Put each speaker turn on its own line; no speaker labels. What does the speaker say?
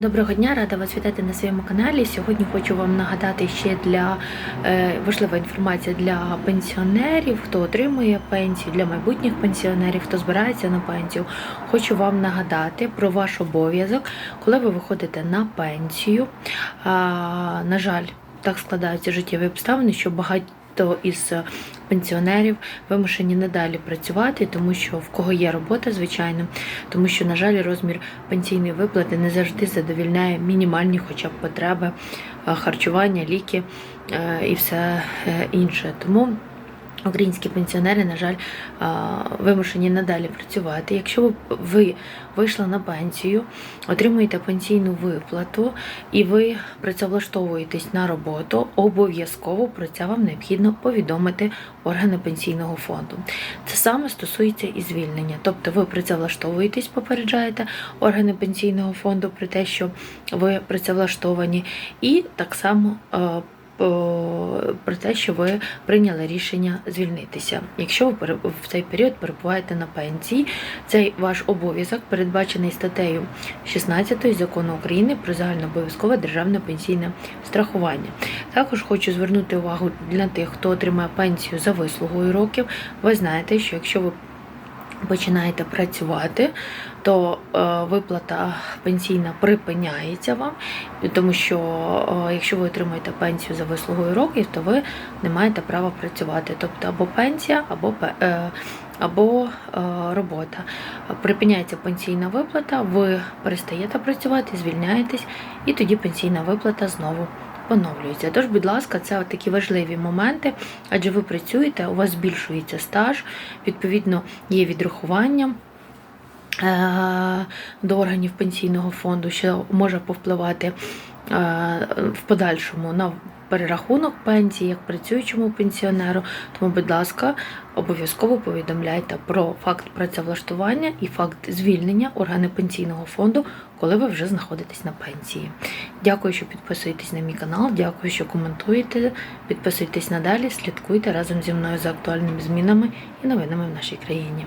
Доброго дня, рада вас вітати на своєму каналі. Сьогодні хочу вам нагадати ще для е, важлива інформація для пенсіонерів, хто отримує пенсію, для майбутніх пенсіонерів, хто збирається на пенсію. Хочу вам нагадати про ваш обов'язок, коли ви виходите на пенсію. А, на жаль, так складаються життєві обставини, що багато із пенсіонерів вимушені надалі працювати, тому що в кого є робота, звичайно, тому що, на жаль, розмір пенсійної виплати не завжди задовільняє мінімальні хоча б потреби е, харчування, ліки е, і все е, інше. Тому Українські пенсіонери, на жаль, е, вимушені надалі працювати. Якщо ви- ви вийшли на пенсію, отримуєте пенсійну виплату і ви працевлаштовуєтесь на роботу, обов'язково про це вам необхідно повідомити органи пенсійного фонду. Це саме стосується і звільнення. Тобто ви працевлаштовуєтесь, попереджаєте органи пенсійного фонду про те, що ви працевлаштовані, і так само. Е, Про те, що ви прийняли рішення звільнитися. Якщо ви в цей період перебуваєте на пенсії, цей ваш обов'язок передбачений статтею 16 закону України про загальнообов'язкове державне пенсійне страхування. Також хочу звернути увагу для тих, хто отримає пенсію за вислугою років. Ви знаєте, що якщо ви починаєте працювати, то е, виплата пенсійна припиняється вам, тому що е, якщо ви отримуєте пенсію за вислугою років, то ви не маєте права працювати. Тобто або пенсія, або е, або робота. Припиняється пенсійна виплата, ви перестаєте працювати, звільняєтесь, і тоді пенсійна виплата знову поновлюється. Тож, будь ласка, це такі важливі моменти, адже ви працюєте, у вас збільшується стаж, відповідно, є відрахування. е, До органів пенсійного фонду, що може повпливати е, в подальшому на перерахунок пенсії як працюючому пенсіонеру. Тому, будь ласка, обов'язково повідомляйте про факт працевлаштування і факт звільнення органи пенсійного фонду, коли ви вже знаходитесь на пенсії. Дякую, що підписуєтесь на мій канал. Дякую, що коментуєте. Підписуйтесь надалі, слідкуйте разом зі мною за актуальними змінами і новинами в нашій країні.